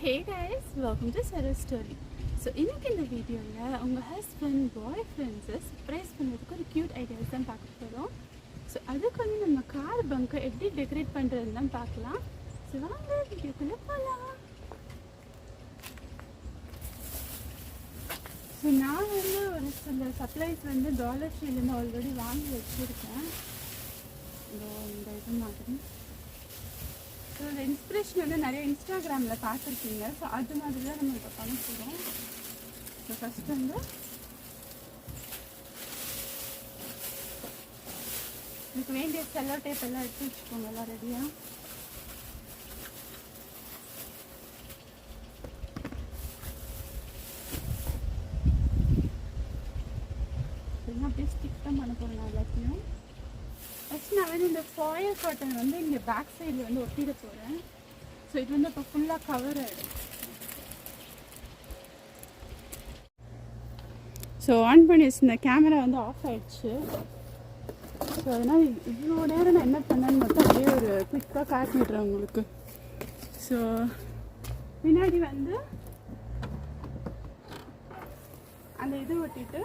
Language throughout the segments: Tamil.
Hey guys welcome to Saro story so இன்றைக்கி இந்த வீடியோவில் உங்கள் ஹஸ்பண்ட் பாய் ஃப்ரெண்ட்ஸை சர்ப்ரைஸ் பண்ணுறதுக்கு ஒரு க்யூட் ஐடியாஸ் தான் பார்க்க போகிறோம் ஸோ அதுக்கு வந்து நம்ம கார் பங்கை எப்படி டெக்கரேட் பண்ணுறதுன்னு தான் பார்க்கலாம். ஸோ வாங்க வீடியோக்குள்ளே போகலாம் ஸோ நான் வந்து ஒரு சில சப்ளைஸ் வந்து டாலர் ஷீலேருந்து ஆல்ரெடி வாங்கி வச்சுருக்கேன். இந்த இது மாதிரி. ஸோ இந்த இன்ஸ்பிரேஷன் வந்து நிறைய இன்ஸ்டாகிராமில் பார்த்துருக்கீங்க. ஸோ அது மாதிரி தான் நம்ம இப்போ பண்ண போகிறோம் ஸோ ஃபஸ்ட் வந்து இதுக்கு வேண்டிய செல்லோ டேப் எல்லாம் எடுத்து வச்சுக்கோங்க எல்லாம் ரெடியாக அப்படியே ஸ்டிக் தான் பண்ண போகிறேன் நான் எல்லாத்தையும் ஃபஸ்ட் நான் வந்து இந்த காட்டன் வந்து இங்கே பேக் சைடில் வந்து ஒட்டிட போகிறேன் ஸோ இது வந்து இப்போ ஃபுல்லாக கவர் ஆகிடும் ஸோ ஆன் பண்ணி வச்சிருந்த கேமரா வந்து ஆஃப் ஆயிடுச்சு. ஸோ அதனால் இவ்வளோ நேரம் நான் என்ன பண்ணேன்னு மட்டும் அப்படியே ஒரு குயிக்காக காட்டிடுறேன் உங்களுக்கு. ஸோ பின்னாடி வந்து அந்த இது ஒட்டிட்டு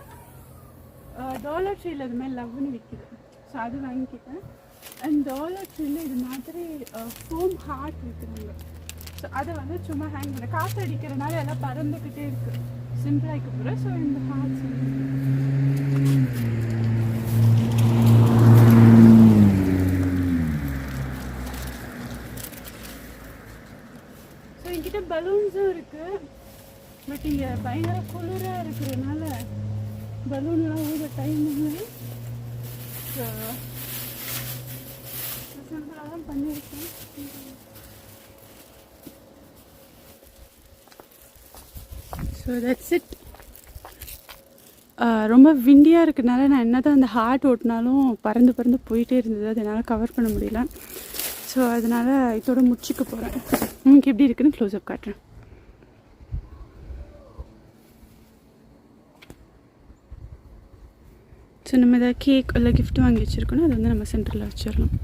டாலர் ட்ரீல இது மாதிரி லவ்னு விற்கிது ஸோ அது வாங்கிக்கிட்டேன். அண்ட் டாலர் ட்ரில் இது மாதிரி ஃபோம் ஹார்ட் விற்கிறாங்க ஸோ அதை வந்து சும்மா ஹேங் பண்ண காற்று அடிக்கிறனால எல்லாம் பறந்துக்கிட்டே இருக்குது சிம்பிளாக இருக்க ஸோ இந்த ஹார்ட்ஸ் ஸோ என்கிட்ட பலூன்ஸும் இருக்குது பட் இங்கே பயங்கர குளிராக இருக்கிறதுனால பலூன்லாம் ஊத டைம் இல்லை ஸோ தான் பண்ணியிருக்கேன் ஸோ தட்ஸ் இட் ரொம்ப விண்டியாக இருக்கனால நான் என்ன தான் அந்த ஹார்ட் ஓட்டினாலும் பறந்து பறந்து போயிட்டே இருந்தது. அது என்னால் கவர் பண்ண முடியல. ஸோ அதனால் இதோட முடிச்சுக்க போகிறேன் உங்களுக்கு எப்படி இருக்குன்னு க்ளோஸ்அப் காட்டுறேன். ஸோ நம்ம ஏதாவது கேக் இல்லை கிஃப்ட் வாங்கி வச்சுருக்கோன்னா அது வந்து நம்ம சென்டரில் வச்சிடலாம்.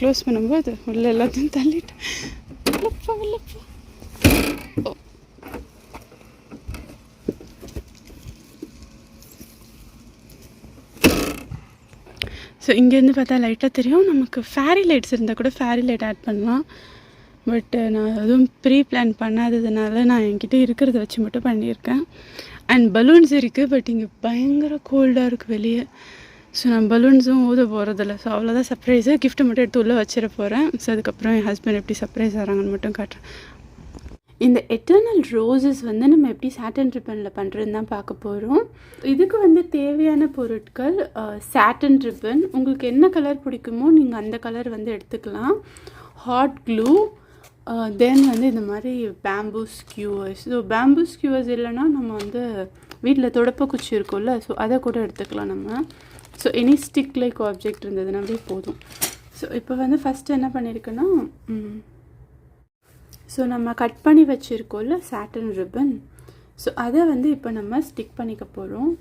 க்ளோஸ் பண்ணும்போது உள்ள எல்லாத்தையும் தள்ளிட்டு. உள்ளப்பா உள்ளப்பா ஸோ இங்கேருந்து பார்த்தா லைட்டாக தெரியும். நமக்கு ஃபேரி லைட்ஸ் இருந்தால் கூட ஃபேரி லைட் ஆட் பண்ணலாம். பட்டு நான் எதுவும் ப்ரீ பிளான் பண்ணாததுனால நான் என்கிட்ட இருக்கிறத வச்சு மட்டும் பண்ணியிருக்கேன். அண்ட் பலூன்ஸ் இருக்குது பட் இங்கே பயங்கர கோல்டாக இருக்குது வெளியே. ஸோ நான் பலூன்ஸும் ஊத போகிறதில்ல ஸோ அவ்வளோதான் சர்ப்ரைஸு கிஃப்ட்டு மட்டும் எடுத்து உள்ளே வச்சிட போகிறேன் ஸோ அதுக்கப்புறம் என் ஹஸ்பண்ட் எப்படி சர்ப்ரைஸ் ஆகிறாங்கன்னு மட்டும் காட்டுறேன். இந்த எட்டர்னல் ரோசஸ் வந்து நம்ம எப்படி சாட்டன் ரிப்பனில் பண்ணுறதுன்னு தான் பார்க்க போகிறோம் இதுக்கு வந்து தேவையான பொருட்கள் சாட்டன் ரிப்பன் உங்களுக்கு என்ன கலர் பிடிக்குமோ நீங்கள் அந்த கலர் வந்து எடுத்துக்கலாம். ஹாட் க்ளூ தென் வந்து இந்த மாதிரி bamboo skewers so bamboo skewers இல்லைன்னா நம்ம வந்து வீட்டில் தொடப்ப குச்சி இருக்கும்ல ஸோ அதை கூட எடுத்துக்கலாம் நம்ம. So any stick like object இருந்ததுனாலே போதும். ஸோ இப்போ வந்து ஃபஸ்ட்டு என்ன பண்ணியிருக்கேன்னா ஸோ நம்ம கட் பண்ணி வச்சுருக்கோம்ல சாட்டன் ரிப்பன் ஸோ அதை வந்து இப்போ நம்ம ஸ்டிக் பண்ணிக்க போகிறோம்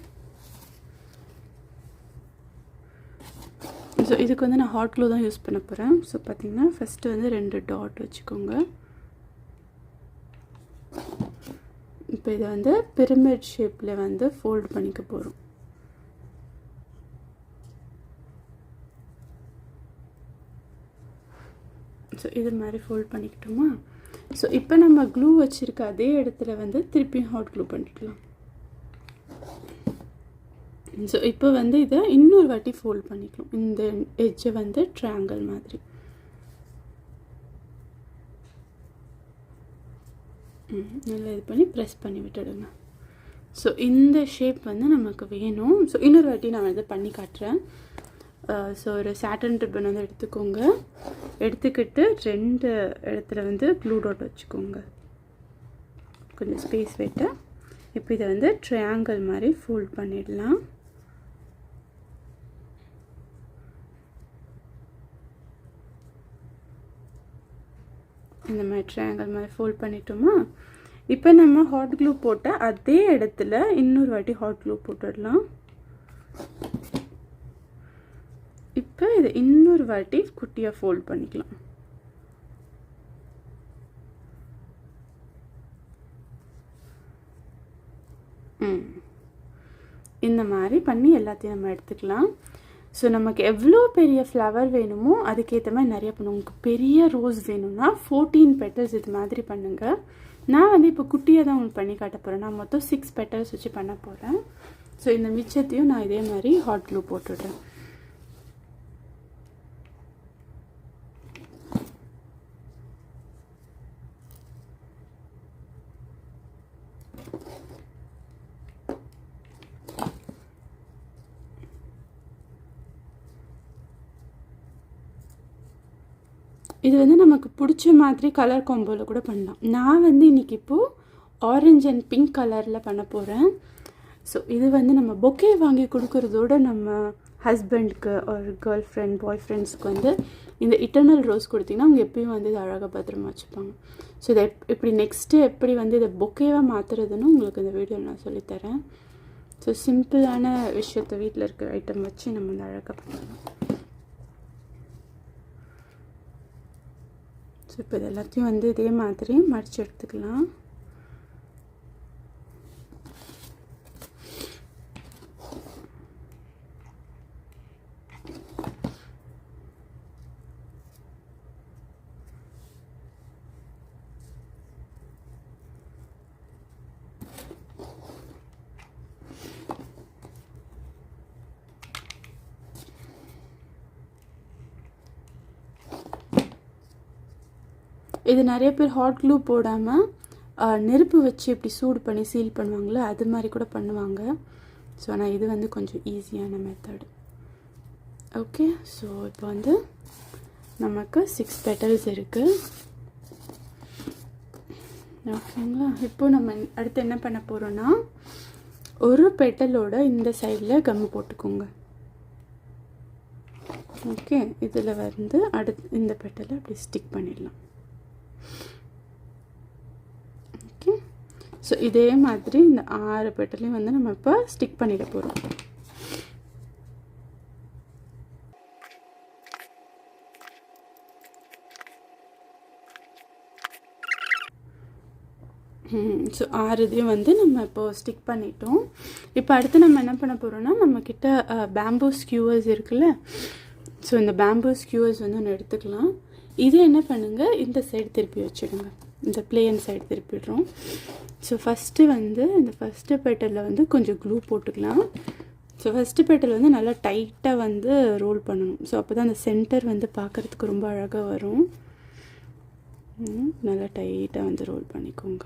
ஸோ இதுக்கு வந்து நான் ஹாட் க்ளூ தான் யூஸ் பண்ண போகிறேன் ஸோ பார்த்தீங்கன்னா ஃபஸ்ட்டு வந்து ரெண்டு டாட் வச்சுக்கோங்க. இப்போ இதை வந்து பிரமிட் ஷேப்பில் வந்து ஃபோல்ட் பண்ணிக்க போகிறோம் ஸோ இது மாதிரி ஃபோல்ட் பண்ணிக்கிட்டோமா? ஸோ இப்போ நம்ம க்ளூ வச்சுருக்க அதே இடத்துல வந்து திருப்பியும் ஹாட் க்ளூ பண்ணிக்கலாம். ஸோ இப்போ வந்து இதை இன்னொரு வாட்டி ஃபோல்ட் பண்ணிக்கலாம். இந்த எஜ்ஜை வந்து ட்ராங்கிள் மாதிரி. நல்லா இது பண்ணி ப்ரெஸ் பண்ணி விட்டுடுங்க. ஸோ இந்த ஷேப் வந்து நமக்கு வேணும். ஸோ இன்னொரு வாட்டி நான் இதை பண்ணி காட்டுறேன். ஸோ ஒரு சாட்டன் ரிப்பன் வந்து எடுத்துக்கோங்க. எடுத்துக்கிட்டு ரெண்டு இடத்துல வந்து க்ளூ டாட் வச்சுக்கோங்க. கொஞ்சம் ஸ்பேஸ் விட்டு. இப்போ இதை வந்து ட்ரையாங்கிள் மாதிரி ஃபோல்ட் பண்ணிடலாம். இந்த மாதிரி ட்ரையாங்கிள் மாதிரி ஃபோல்ட் பண்ணிட்டோமா? இப்போ நம்ம ஹாட் க்ளூ போட்ட அதே இடத்துல இன்னொரு வாட்டி ஹாட் க்ளூ போட்டுடலாம். வாட்டி குட்டியாக ஃபோல்ட் பண்ணிக்கலாம். இந்த மாதிரி பண்ணி எல்லாத்தையும் நம்ம எடுத்துக்கலாம். ஸோ நமக்கு எவ்வளோ பெரிய ஃப்ளவர் வேணுமோ அதுக்கேற்ற மாதிரி நிறைய பண்ணுவோம். உங்களுக்கு பெரிய ரோஸ் வேணும்னா ஃபோர்டீன் பெட்டல்ஸ் இது மாதிரி பண்ணுங்கள் நான் வந்து இப்போ குட்டியாக தான் உங்களுக்கு பண்ணி காட்ட போகிறேன் நான் மொத்தம் சிக்ஸ் பெட்டல்ஸ் வச்சு பண்ண போகிறேன் ஸோ இந்த மிச்சத்தையும் நான் இதே மாதிரி ஹாட் க்ளூ போட்டுடுறேன். இது வந்து நமக்கு பிடிச்ச மாதிரி கலர் கொம்போவில் கூட பண்ணலாம். நான் வந்து இன்றைக்கி இப்போது ஆரஞ்ச் அண்ட் பிங்க் கலரில் பண்ண போகிறேன் ஸோ இது வந்து நம்ம பொக்கே வாங்கி கொடுக்குறதோட நம்ம ஹஸ்பண்ட்க்கு ஒரு கேர்ள் ஃப்ரெண்ட் பாய் ஃப்ரெண்ட்ஸ்க்கு வந்து இந்த இட்டர்னல் ரோஸ் கொடுத்தீங்கன்னா அவங்க எப்பயும் வந்து இதை அழகாக பத்திரமா வச்சுப்பாங்க. ஸோ இதை இப்படி நெக்ஸ்ட்டு எப்படி வந்து இதை பொக்கேவாக மாற்றுறதுன்னு உங்களுக்கு இந்த வீடியோவில் நான் சொல்லித்தரேன். ஸோ சிம்பிளான விஷயத்த வீட்டில் இருக்கிற ஐட்டம் வச்சு நம்ம இந்த அழகாக பண்ணலாம். இப்போ இது எல்லாத்தையும் வந்து இதே மாதிரி மடித்து எடுத்துக்கலாம். இது நிறைய பேர் ஹாட் க்ளூ போடாமல் நெருப்பு வச்சு இப்படி சூடு பண்ணி சீல் பண்ணுவாங்களே? அது மாதிரி கூட பண்ணுவாங்க. ஸோ ஆனால் இது வந்து கொஞ்சம் ஈஸியான மெத்தடு ஓகே ஸோ இப்போ வந்து நமக்கு சிக்ஸ் பெட்டல்ஸ் இருக்குது ஓகேங்களா இப்போ நம்ம அடுத்து என்ன பண்ண போகிறோன்னா ஒரு பெட்டலோட இந்த சைடில் கம்மு போட்டுக்கோங்க. ஓகே இதில் வந்து அடுத்து இந்த பெட்டலை அப்படி ஸ்டிக் பண்ணிடலாம் ஓகே ஸோ இதே மாதிரி இந்த ஆறு பெட்டலையும் வந்து நம்ம இப்போ ஸ்டிக் பண்ணிட போகிறோம் ஸோ ஆறு இதையும் வந்து நம்ம இப்போது ஸ்டிக் பண்ணிட்டோம். இப்போ அடுத்து நம்ம என்ன பண்ண போகிறோம்னா நம்மக்கிட்ட பேம்பூ ஸ்கியூவர்ஸ் இருக்குல்ல? ஸோ இந்த பேம்பூ ஸ்கியூவர்ஸ் வந்து ஒன்று எடுத்துக்கலாம். இது என்ன பண்ணுங்கள் இந்த சைடு திருப்பி வச்சுடுங்க. இந்த பிளேன் சைடு திருப்பிடுறோம். ஸோ ஃபஸ்ட்டு வந்து இந்த ஃபஸ்ட்டு பெட்டலில் வந்து கொஞ்சம் க்ளூ போட்டுக்கலாம். ஸோ ஃபஸ்ட்டு பெட்டல் வந்து நல்லா டைட்டாக வந்து ரோல் பண்ணணும். ஸோ அப்போ தான் அந்த சென்டர் வந்து பார்க்குறதுக்கு ரொம்ப அழகாக வரும். நல்லா டைட்டாக வந்து ரோல் பண்ணிக்கோங்க.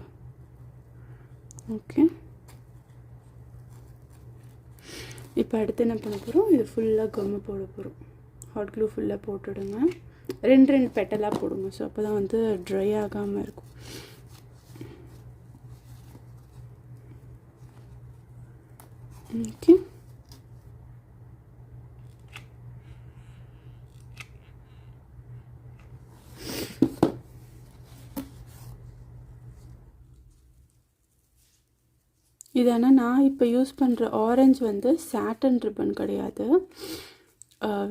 ஓகே இப்போ அடுத்து என்ன பண்ண போகிறோம் இது ஃபுல்லாக கம்மு போட போகிறோம் ஹாட் க்ளூ ஃபுல்லாக போட்டுடுங்க. ரெண்டு ரெண்டு பெட்டலாக போடுங்க. ஸோ அப்போ தான் வந்து ட்ரை ஆகாமல் இருக்கும். ஓகே இது ஆனால் நான் இப்போ யூஸ் பண்ணுற ஆரஞ்சு வந்து சாட்டன் ரிப்பன் கிடையாது.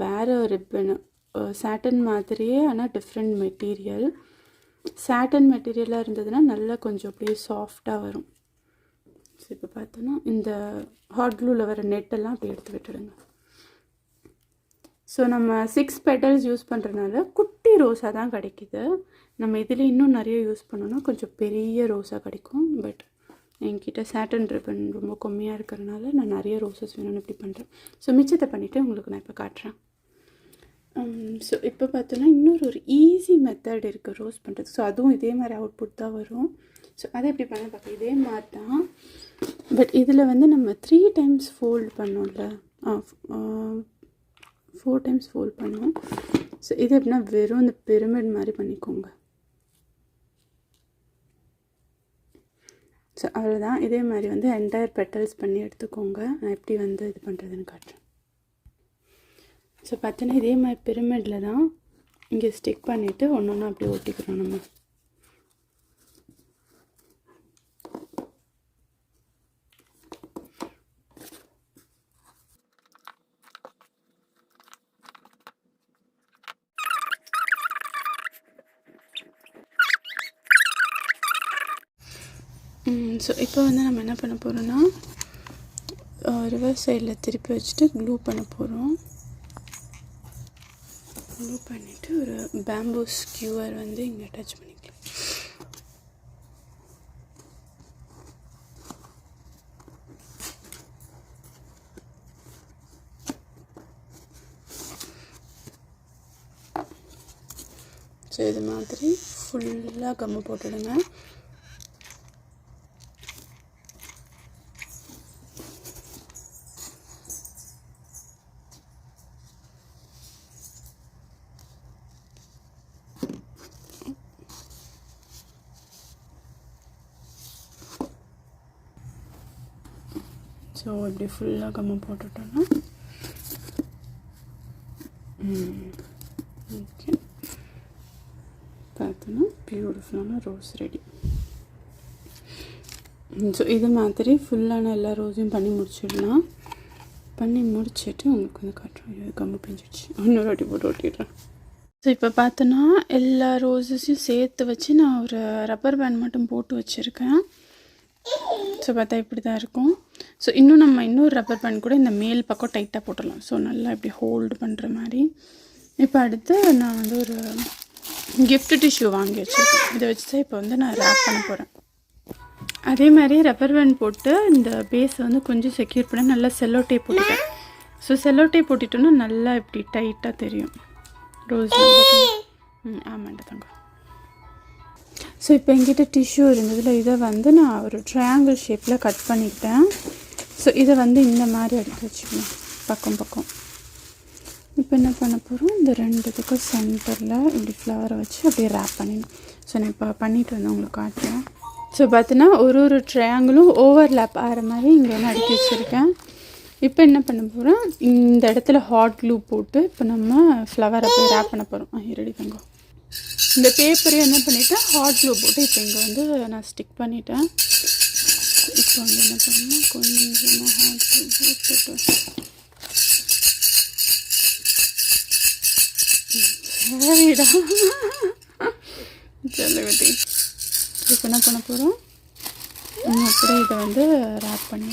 வேறு ரிப்பனு சாட்டன் மாதிரியே ஆனால் டிஃப்ரெண்ட் மெட்டீரியல் சாட்டன் மெட்டீரியலாக இருந்ததுன்னா நல்லா கொஞ்சம் அப்படியே சாஃப்டாக வரும். ஸோ இப்போ பார்த்தோன்னா இந்த ஹாட் க்ளூவில் வர நெட்டெல்லாம் அப்படி எடுத்து விட்டுடுங்க. ஸோ நம்ம சிக்ஸ் பெட்டல்ஸ் யூஸ் பண்ணுறதுனால குட்டி ரோஸாக தான் கிடைக்கிது. நம்ம இதில் இன்னும் நிறைய யூஸ் பண்ணோன்னா கொஞ்சம் பெரிய ரோஸாக கிடைக்கும். பட் என்கிட்ட சேட்டன் ரிப்பன் ரொம்ப கம்மியாக இருக்கிறனால நான் நிறைய ரோசஸ் வேணும்னு இப்படி பண்ணுறேன் ஸோ மிச்சத்தை பண்ணிவிட்டு உங்களுக்கு நான் இப்போ காட்டுறேன். Um, ஸோ இப்போ பார்த்தோன்னா இன்னொரு ஒரு ஈஸி மெத்தட் இருக்குது ரோஸ் பண்ணுறது ஸோ அதுவும் இதே மாதிரி அவுட்புட் தான் வரும். ஸோ அதை எப்படி பண்ண பார்க்க இதே மாதிரி தான். பட் இதில் வந்து நம்ம த்ரீ டைம்ஸ் ஃபோல்ட் பண்ணோம்ல. ஃபோர் டைம்ஸ் ஃபோல்ட் பண்ணோம் ஸோ இது எப்படின்னா வெறும் இந்த பிரமிட் மாதிரி பண்ணிக்கோங்க. ஸோ அவ்வளோதான் இதே மாதிரி வந்து என்டையர் பெட்டல்ஸ் பண்ணி எடுத்துக்கோங்க. நான் எப்படி வந்து இது பண்ணுறதுன்னு காட்டுறேன். ஸோ பார்த்தோன்னா இதே மாதிரி பிரமிடில் தான் இங்கே ஸ்டிக் பண்ணிவிட்டு ஒன்று ஒன்று அப்படி ஒட்டிக்கிறோம் நம்ம. ஸோ இப்போ வந்து நம்ம என்ன பண்ண போகிறோன்னா ரிவர்ஸ் சைடில் திருப்பி வச்சுட்டு க்ளூ பண்ண போகிறோம் ரிமூவ் பண்ணிவிட்டு ஒரு பேம்பூ ஸ்கியூவர் வந்து இங்கே அட்டாச் பண்ணிக்கலாம். ஸோ இது மாதிரி ஃபுல்லாக கம்மு போட்டுடுங்க. ஸோ இப்படி ஃபுல்லாக கம்ம போட்டுட்டோன்னா ஓகே பார்த்தோன்னா பியூட்டிஃபுல்லான ரோஸ் ரெடி ஸோ இது மாதிரி ஃபுல்லான எல்லா ரோஸையும் பண்ணி முடிச்சிடலாம். பண்ணி முடிச்சுட்டு உங்களுக்கு வந்து காட்டுறோம் கம்பு பிஞ்சிடுச்சு. இன்னொரு வாட்டி போட்டு ஓட்டிடுறேன் ஸோ இப்போ பார்த்தோன்னா எல்லா ரோஸஸையும் சேர்த்து வச்சு நான் ஒரு ரப்பர் பேண்ட் மட்டும் போட்டு வச்சுருக்கேன். ஸோ பார்த்தா இப்படி தான் இருக்கும். ஸோ இன்னும் நம்ம இன்னொரு ரப்பர் பேண்ட் கூட இந்த மேல் பக்கம் டைட்டாக போட்டுடலாம். ஸோ நல்லா இப்படி ஹோல்டு பண்ணுற மாதிரி. இப்போ அடுத்து நான் வந்து ஒரு கிஃப்ட் டிஷ்யூ வாங்கி வச்சுருக்கேன். இதை வச்சு தான் இப்போ வந்து நான் ரேப் பண்ண போகிறேன் அதே மாதிரி ரப்பர் பேண்ட் போட்டு இந்த பேஸை வந்து கொஞ்சம் செக்யூர் பண்ண நல்லா செல்லோ டேப் போட்டுட்டேன். ஸோ செல்லோ டேப் போட்டுட்டோன்னா நல்லா இப்படி டைட்டாக தெரியும். ரோஸ் ம் ஆமாண்ட தங்கம். ஸோ இப்போ என்கிட்ட டிஷ்யூ இருந்ததில் இதை வந்து நான் ஒரு ட்ரையாங்கிள் ஷேப்பில் கட் பண்ணிக்கிட்டேன். ஸோ இதை வந்து இந்த மாதிரி அடுக்கி வச்சுக்கணும். பக்கம் பக்கம். இப்போ என்ன பண்ண போகிறோம் இந்த ரெண்டுத்துக்கும் சென்டரில் இப்படி ஃப்ளவரை வச்சு அப்படியே ரேப் பண்ணிடணும். ஸோ நான் இப்போ பண்ணிட்டு வந்து உங்களுக்கு காட்டுறேன். ஸோ பார்த்தீங்கன்னா ஒரு ஒரு ட்ரையாங்கிளும் ஓவர்லேப் ஆகிற மாதிரி இங்கே வந்து அடுக்கி வச்சுருக்கேன். இப்போ என்ன பண்ண போகிறோம் இந்த இடத்துல ஹாட் க்ளூ போட்டு இப்போ நம்ம ஃப்ளவரை அப்படியே ரேப் பண்ண போகிறோம் ரெடி தங்கம் இந்த பேப்பரையும் என்ன பண்ணிவிட்டேன் ஹாட் க்ளூ போட்டு இப்போ இங்கே வந்து நான் ஸ்டிக் பண்ணிட்டேன். இப்போ வந்து என்ன பண்ணணும் கொஞ்சமாக ஹாட் க்ளூ போட்டு சரிடா செல்லகுட்டி இப்போ என்ன பண்ண போகிறோம் அப்படியே இதை வந்து ரேப் பண்ணி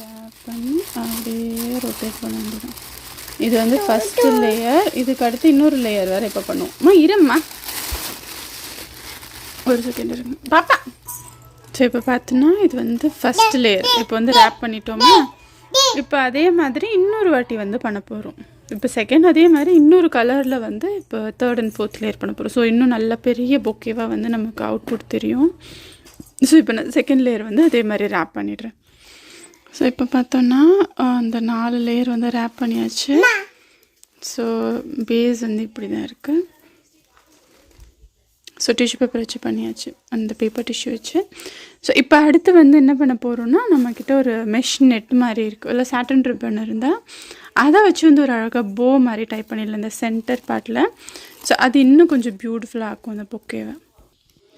ரேப் பண்ணி அப்படியே ரொட்டேட் பண்ண வேண்டியதான் இது வந்து ஃபஸ்ட்டு லேயர் இதுக்கு அடுத்து இன்னொரு லேயர் வேறு இப்போ பண்ணுவோம். இரும்மா. ஒரு செகண்ட் இருங்க. பாப்பா. ஸோ இப்போ பார்த்தோன்னா இது வந்து ஃபஸ்ட் லேயர் இப்போ வந்து ரேப் பண்ணிட்டோமா? இப்போ அதே மாதிரி இன்னொரு வாட்டி வந்து பண்ண போகிறோம் இப்போ செகண்ட் அதே மாதிரி இன்னொரு கலரில் வந்து இப்போ தேர்ட் அண்ட் ஃபோர்த் லேயர் பண்ண போகிறோம் ஸோ இன்னும் நல்ல பெரிய பொக்கேவாக வந்து நமக்கு அவுட்புட் தெரியும். ஸோ இப்போ நான் செகண்ட் லேயர் வந்து அதே மாதிரி ரேப் பண்ணிடுறேன். ஸோ இப்போ பார்த்தோன்னா அந்த நாலு லேயர் வந்து ரேப் பண்ணியாச்சு. ஸோ பேஸ் வந்து இப்படி தான் இருக்குது ஸோ டிஷ்யூ பேப்பர் வச்சு பண்ணியாச்சு. அந்த பேப்பர் டிஷ்யூ வச்சு. ஸோ இப்போ அடுத்து வந்து என்ன பண்ண போகிறோம்னா நம்மக்கிட்ட ஒரு மெஷ் நெட் மாதிரி இருக்குது இல்லை சாட்டன் ரிப்பன் இருந்தால் அதை வச்சு வந்து ஒரு அழகாக போ மாதிரி டைப் பண்ணிடலாம். இந்த சென்டர் பார்ட்டில் ஸோ அது இன்னும் கொஞ்சம் பியூட்டிஃபுல்லாக இருக்கும் அந்த பொக்கேவை.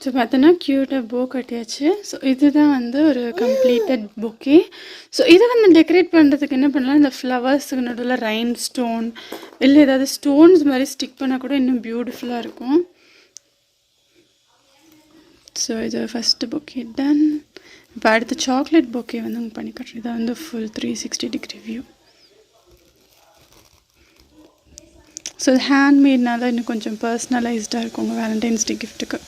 ஸோ பார்த்தோன்னா க்யூட்டாக போ கட்டியாச்சு. ஸோ இதுதான் வந்து ஒரு கம்ப்ளீட்டட் பொக்கே ஸோ இதை வந்து டெக்கரேட் பண்ணுறதுக்கு என்ன பண்ணலாம்? இந்த ஃப்ளவர்ஸுக்கு நடுவில் ரைன் ஸ்டோன் இல்லை ஏதாவது ஸ்டோன்ஸ் மாதிரி ஸ்டிக் பண்ணால் கூட இன்னும் பியூட்டிஃபுல்லாக இருக்கும். ஸோ இது ஃபஸ்ட்டு புக்கே டன் இப்போ அடுத்து சாக்லேட் பொக்கே வந்து உங்களுக்கு பண்ணி கட்டுறேன். இதை வந்து full three sixty degree view so இது ஹேண்ட்மேட்னால இன்னும் கொஞ்சம் பர்சனலைஸ்டாக இருக்கும் உங்கள் வேலண்டைன்ஸ் டே கிஃப்ட்டுக்கு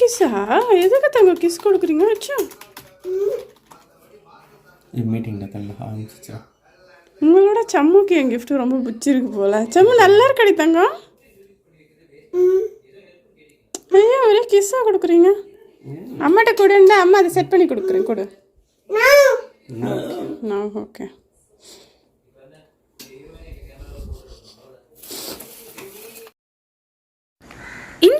கிஸ் கிஸ்ஸா எதுக்கு தங்க கிஸ் கொடுக்குறீங்க? அச்சா. மீட்டிங்கில் தங்க ஆரம்பிச்சிச்சா உங்களோட சம்முக்கு என் gift ரொம்ப பிடிச்சிருக்கு போல. சம்மு நல்லா இருக்கடி தங்கம் ஐயா ஒரே கிஸ்ஸாக கொடுக்குறீங்க. அம்மாட்ட கொடுன்னா அம்மா அதை செட் பண்ணி கொடுக்குறேன் கொடு. நான் ஓகே இந்த